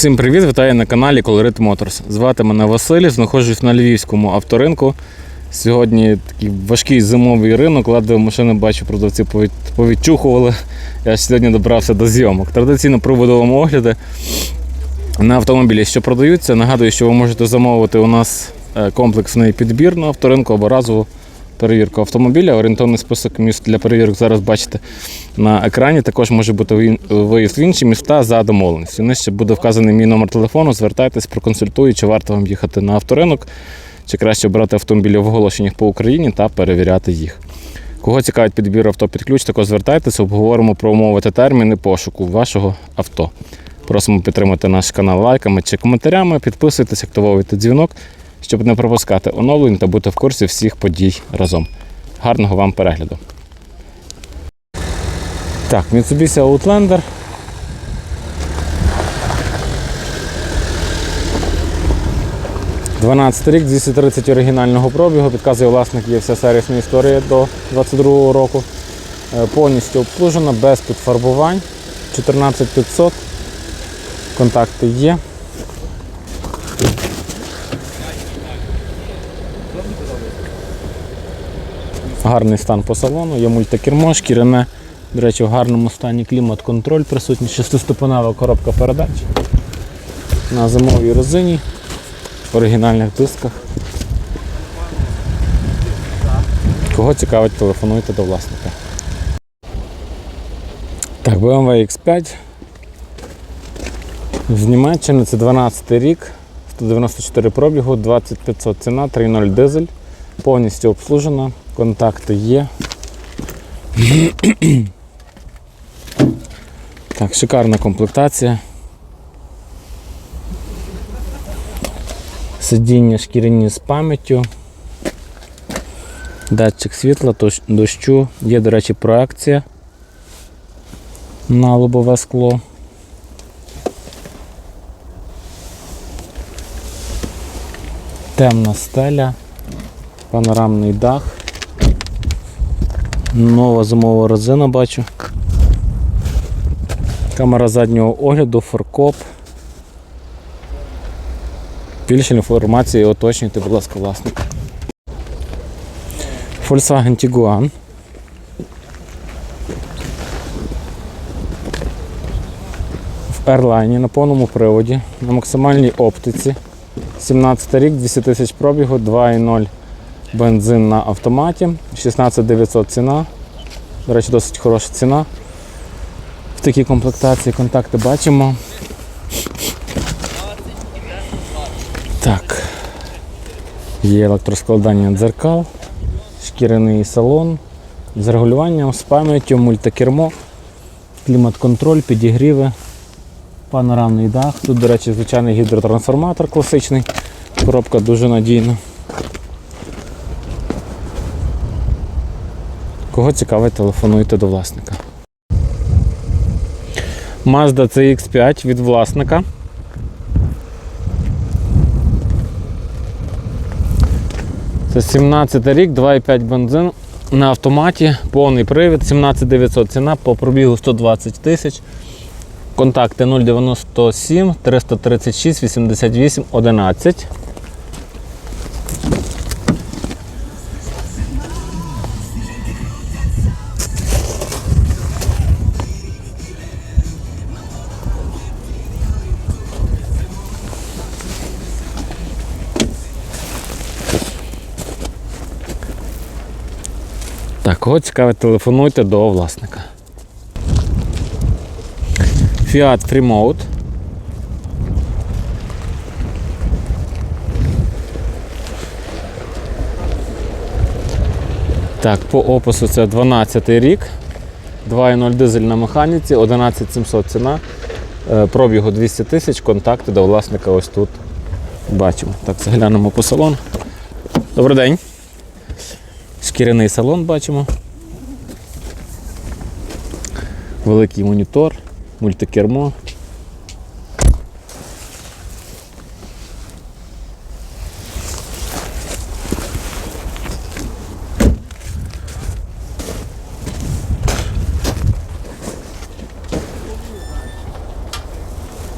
Всім привіт, вітаю на каналі Colorit Motors. Звати мене Василь, знаходжусь на львівському авторинку. Сьогодні такий важкий зимовий ринок, ледве машини бачу, продавці повідчухували. Я сьогодні добрався до зйомок. Традиційно проводимо огляди на автомобілі, що продаються. Нагадую, що ви можете замовити у нас е, комплексний підбір на авторинку або разову перевірку автомобіля. Орієнтовний список міст для перевірок зараз бачите на екрані. Також може бути виїзд в інші міста за домовленістю. Нижче буде вказаний мій номер телефону. Звертайтесь, проконсультую, чи варто вам їхати на авторинок, чи краще брати автомобілі в оголошеннях по Україні та перевіряти їх. Кого цікавить підбір авто під ключ, також звертайтеся, обговоримо про умови та терміни пошуку вашого авто. Просимо підтримати наш канал лайками чи коментарями, підписуйтесь, активовуйте дзвінок, щоб не пропускати оновлень та бути в курсі всіх подій разом. Гарного вам перегляду! Так, Mitsubishi Outlander. Дванадцятий рік, 230 оригінального пробігу. Підказує власник, є вся сервісна історія до 22 року. Е, Повністю обслужена, без підфарбувань. 14500. Контакти є. Гарний стан по салону, є мультикермо, шкіряне. До речі, в гарному стані клімат-контроль присутній, шестиступенева коробка передач. На зимовій резині, в оригінальних дисках. Кого цікавить, телефонуйте до власника. Так, BMW X5. З Німеччини це 12 рік, 194 пробігу, 2500 ціна, 3.0 дизель, повністю обслужена, контакти є. Так, шикарна комплектація. Сидіння шкіряні з пам'яттю. Датчик світла, дощу. Є, до речі, проекція на лобове скло. Темна стеля, панорамний дах. Нова зимова резина бачу. Камера заднього огляду, форкоп. Більше інформації уточнюйте, будь ласка, власника. Volkswagen Tiguan. В Airline на повному приводі, на максимальній оптиці. 17 рік, 200 тисяч пробігу, 2,0 бензин на автоматі, 16900 ціна. До речі, досить хороша ціна. В такій комплектації контакти бачимо. Так. Є електроскладання дзеркал, шкіряний салон з регулюванням, з пам'яттю, мультикермо, клімат-контроль, підігріви, панорамний дах. Тут, до речі, звичайний гідротрансформатор класичний. Коробка дуже надійна. Кого цікавить, телефонуйте до власника. Mazda CX5 від власника. Це 17 рік, 2,5 бензин на автоматі, повний привід, 17900 ціна по пробігу 120 тисяч. Контакти 097 336 88 11. Кого цікавить, телефонуйте до власника. Fiat Freemode. Так, по опису це 12 рік. 2.0 дизель на механіці, 11700 ціна. Е, Пробігу 200 тисяч, контакти до власника ось тут бачимо. Так, заглянемо по салону. Добрий день. Шкіряний салон бачимо. Великий монітор, мультикермо.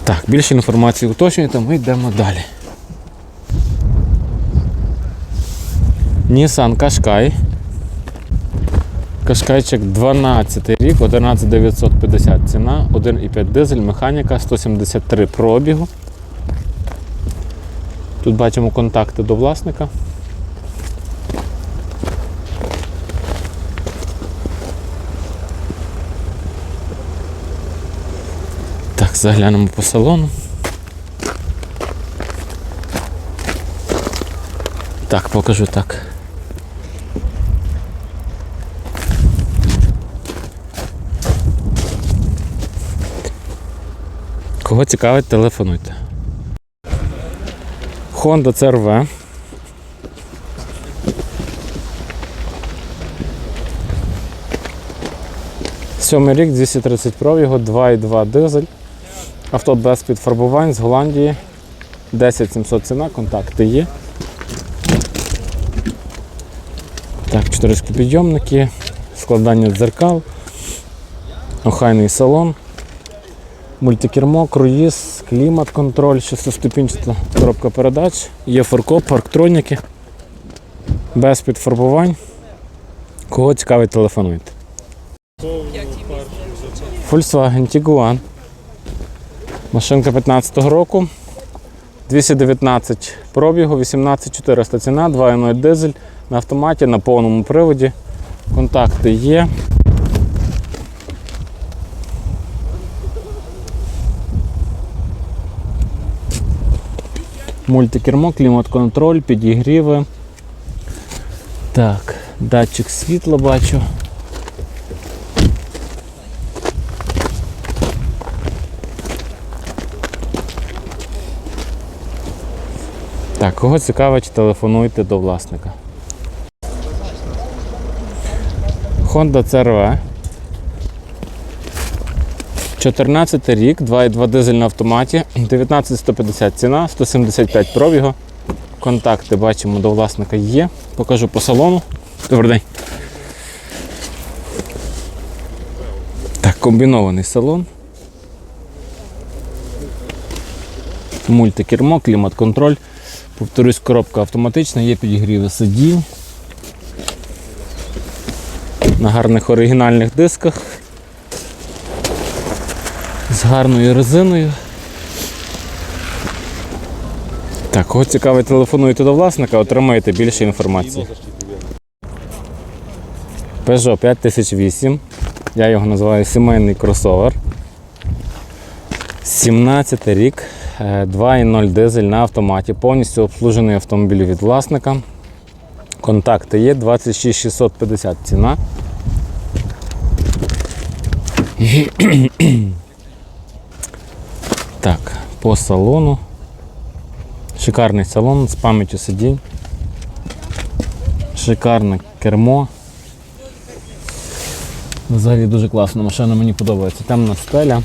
Так, більше інформації уточнюєте, ми йдемо далі. Nissan Qashqai. Кашкайчик 12 рік, 11950 ціна, 1,5 дизель, механіка, 173 пробігу. Тут бачимо контакти до власника. Так, заглянемо по салону. Так, покажу так. Кого цікавить, телефонуйте. Honda CRV. Сьомий рік, 230 пробігу, 2,2 дизель. Авто без підфарбувань з Голландії. 10 700 ціна, контакти є. Так, 4 підйомники, складання дзеркал, охайний салон, мультикермо, круїз, клімат, контроль, шестиступінчата коробка передач, є форкоп, парктроніки, без підфарбувань. Кого цікавить, телефонуйте. Volkswagen Tiguan. Машинка 15-го року. 219 пробігу, 18400 ціна, 2.0 дизель на автоматі, на повному приводі. Контакти є. Мультикермо, клімат-контроль, підігріви. Так, датчик світла бачу. Так, кого цікавить, телефонуйте до власника. Honda CRV. 14 рік, 2,2 дизель на автоматі, 19150 ціна, 175 пробігу. Контакти бачимо до власника є. Покажу по салону. Добрий день. Так, комбінований салон. Мультикермо, клімат-контроль. Повторюсь, коробка автоматична, є підігріви сидінь. На гарних оригінальних дисках. З гарною резиною. Так, кого цікавить, телефонуйте до власника, отримаєте більше інформації. Peugeot 5008. Я його називаю сімейний кросовер. 17 рік, е, 2.0 дизель на автоматі, повністю обслужений автомобіль від власника. Контакти є 26650 ціна. Так, по салону. Шикарний салон з пам'яттю сидінь. Шикарне кермо. Взагалі дуже класна машина, мені подобається. Темна стеля.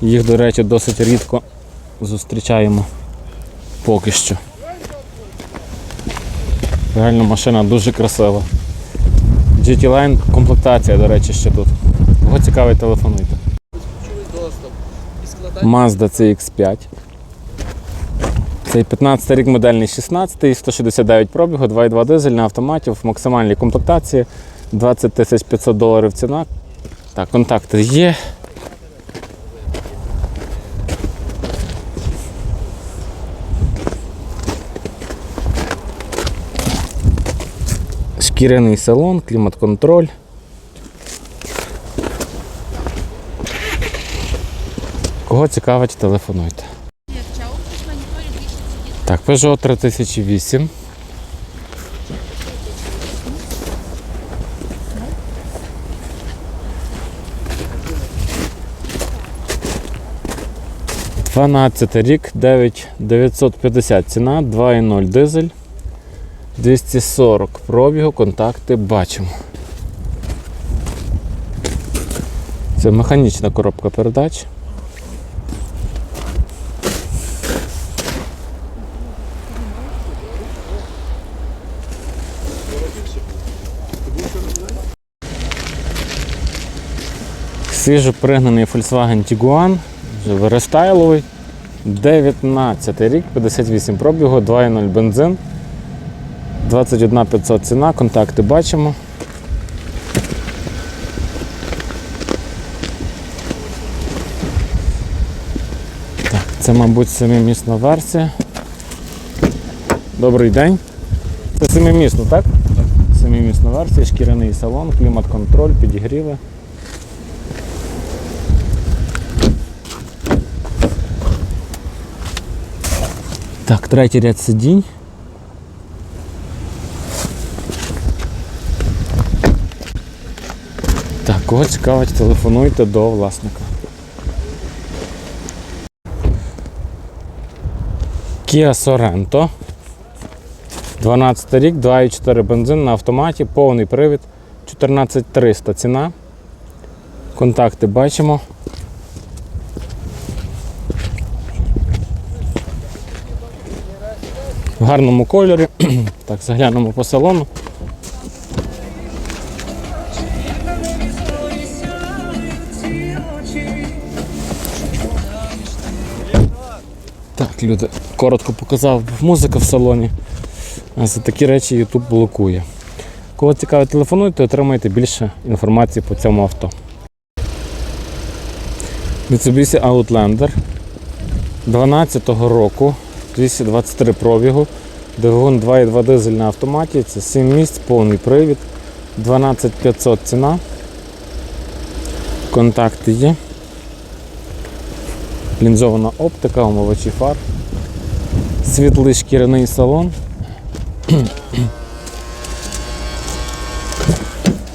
Їх, до речі, досить рідко зустрічаємо поки що. Реально машина дуже красива. GT Line комплектація, до речі, ще тут. Кого цікавить, телефонуйте. Mazda CX5. Цей 15 рік модельний 16, 169 пробігу, 2,2 дизель на автоматі в максимальній комплектації. 20 тисяч 500 доларів ціна. Так, контакти є. Шкіряний салон, клімат-контроль. Кого цікавить, телефонуйте. Так, Peugeot 3008. Дванадцятий рік, 9950 ціна, 2,0 дизель, 240 пробігу, контакти бачимо. Це механічна коробка передач. Свіжо пригнаний Volkswagen Tiguan Вже рестайловий. 19 рік, 58 пробігу, 2.0 бензин. 21 500 ціна, контакти бачимо. Так, це, мабуть, семимісна версія. Добрий день. Це семимісна, так? Так. Семимісна версія, шкіряний салон, клімат-контроль, підігріви. Так, третій ряд сидінь. Так, кого цікавить, телефонуйте до власника. Kia Sorento. 12 рік, 2,4 бензин на автоматі, повний привід, 14300 ціна. Контакти бачимо. В гарному кольорі. Так, заглянемо по салону. Так, люди, коротко показав музика в салоні. За такі речі YouTube блокує. Кого цікавить, телефонуйте, отримайте більше інформації по цьому авто. Mitsubishi Outlander 12-го року, 223 пробігу, двигун 2.2 дизель на автоматі, це 7 місць, повний привід, 12500 ціна. Контакти є. Лінзована оптика, омивачі фар, світлий шкіряний салон.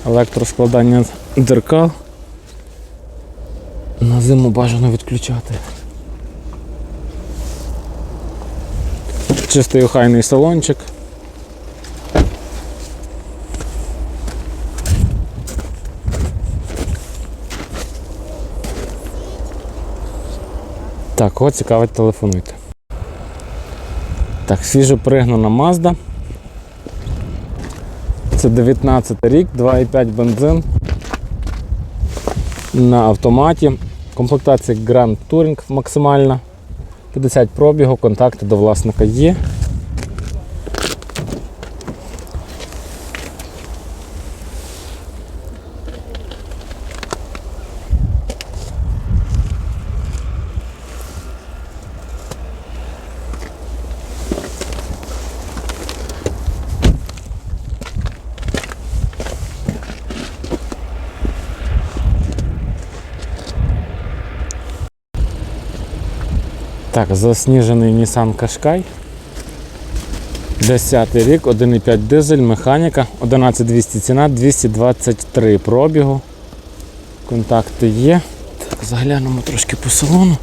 Електроскладання дзеркал. На зиму бажано відключати. Чистий охайний салончик. Так, кого цікавить, телефонуйте. Так, свіжо пригнана Mazda. Це 19 рік, 2,5 бензин на автоматі. Комплектація Grand Touring максимальна. 50 пробігу, контакти до власника є. Так, засніжений Nissan Qashqai. 10 рік, 1,5 дизель, механіка, 11200 ціна, 223 пробігу. Контакти є. Так, заглянемо трошки по салону.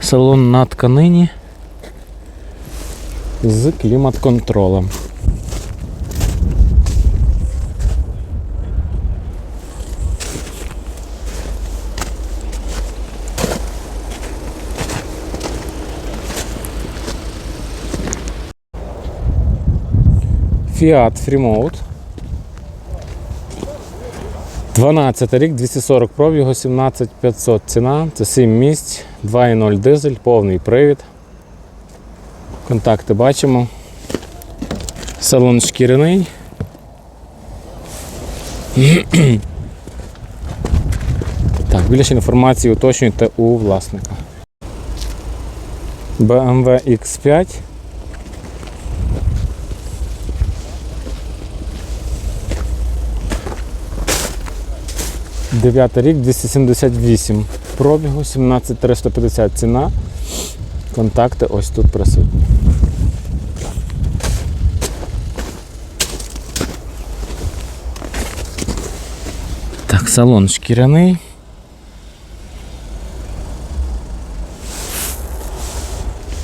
Салон на тканині з клімат-контролем. Fiat Freemode. 12 рік, 240 пробігу, 17500 ціна. Це 7 місць, 2.0 дизель, повний привід. Контакти бачимо. Салон шкіряний. Так, більше інформації уточнюйте у власника. BMW X5. Дев'ятий рік, 278 пробігу, 17350 ціна. Контакти ось тут присутні. Так, салон шкіряний.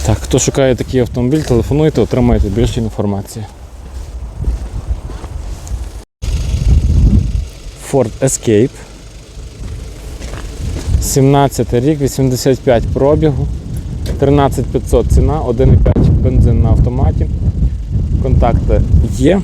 Так, хто шукає такий автомобіль, телефонуйте, отримаєте більше інформації. Ford Escape. 17 рік, 85 пробігу, 13500 ціна, 1,5 бензин на автоматі. Контакти є.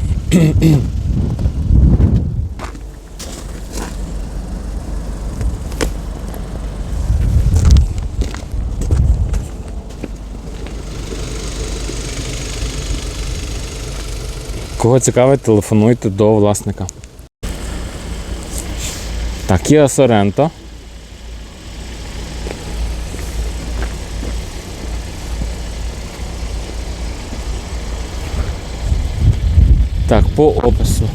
Кого цікавить, телефонуйте до власника. Так, Kia Sorento. По опису.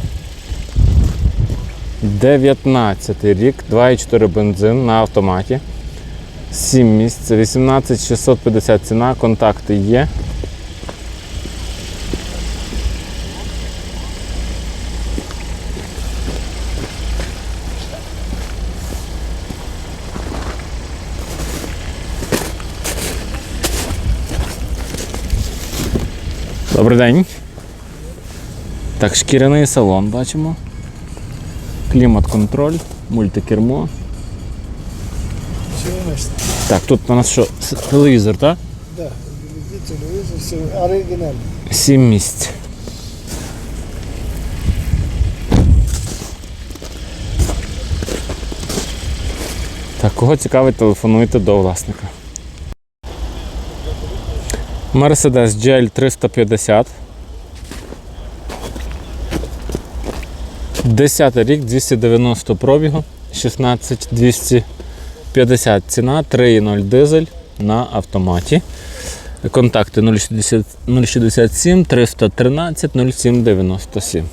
19 рік, 2,4 бензин на автоматі. 7 місць, 18 650 ціна, контакти є. Добрий день. Так, шкіряний салон бачимо. Клімат-контроль, мультикермо. Так, тут у нас що? Телевізор, так? Телевизор, все оригинально. Сім місць. Так, кого цікавить, телефонуйте до власника. Mercedes GL 350. 10 рік, 290 пробігу, 16 250 ціна, 3,0 дизель на автоматі. Контакти 060 067 313 0797.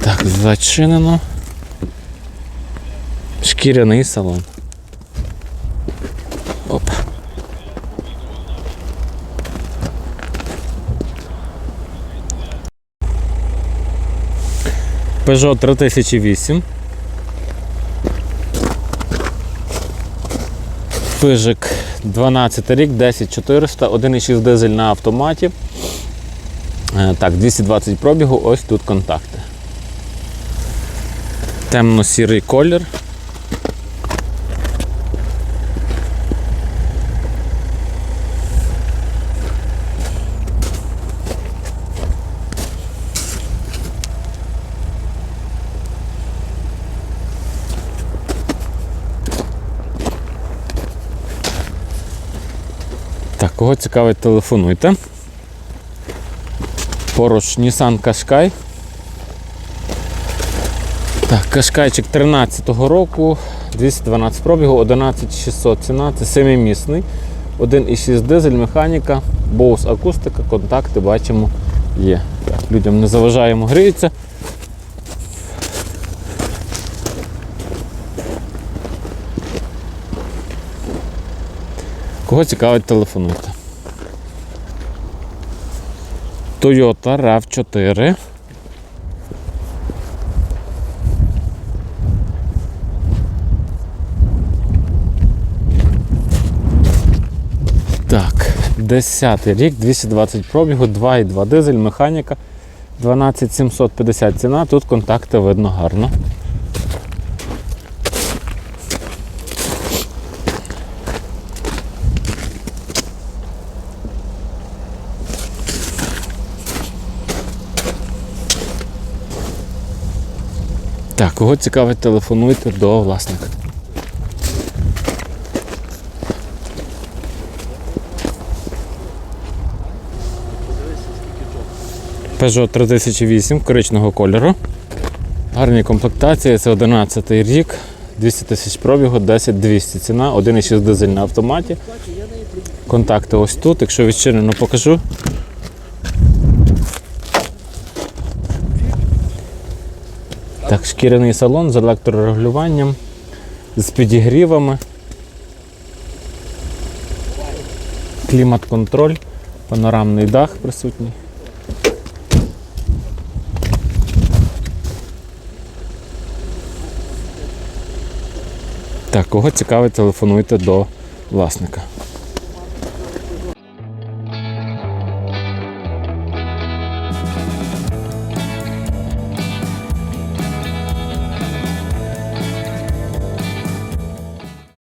Так, зачинено. Шкіряний салон. Опа. Peugeot 3008. Пижик 12 рік, 10400, 1,6 дизель на автоматі. Е, Так, 220 пробігу, ось тут контакти. Темно-сірий колір. Кого цікавить, телефонуйте. Поруч Nissan Qashqai. Так, Кашкайчик 13-го року, 212 пробігу, 11600 ціна, це 7-місний, 1,6 дизель, механіка, Bose акустика, контакти бачимо є. Так, людям не заважаємо, гріються. Кого цікавить, телефонуйте. Toyota RAV4. Так, 10 рік, 220 пробігу, 2,2 дизель, механіка, 12750 ціна, тут контакти видно гарно. Так, кого цікавить, телефонуйте до власника. Peugeot 3008 коричневого кольору. Гарні комплектації, це 11 рік, 200 тисяч пробігу, 10 200 ціна, 1,6 дизель на автоматі. Контакти ось тут, якщо відчинено покажу. Так, шкіряний салон з електрорегулюванням, з підігрівами. Клімат-контроль, панорамний дах присутній. Так, кого цікавить, телефонуйте до власника.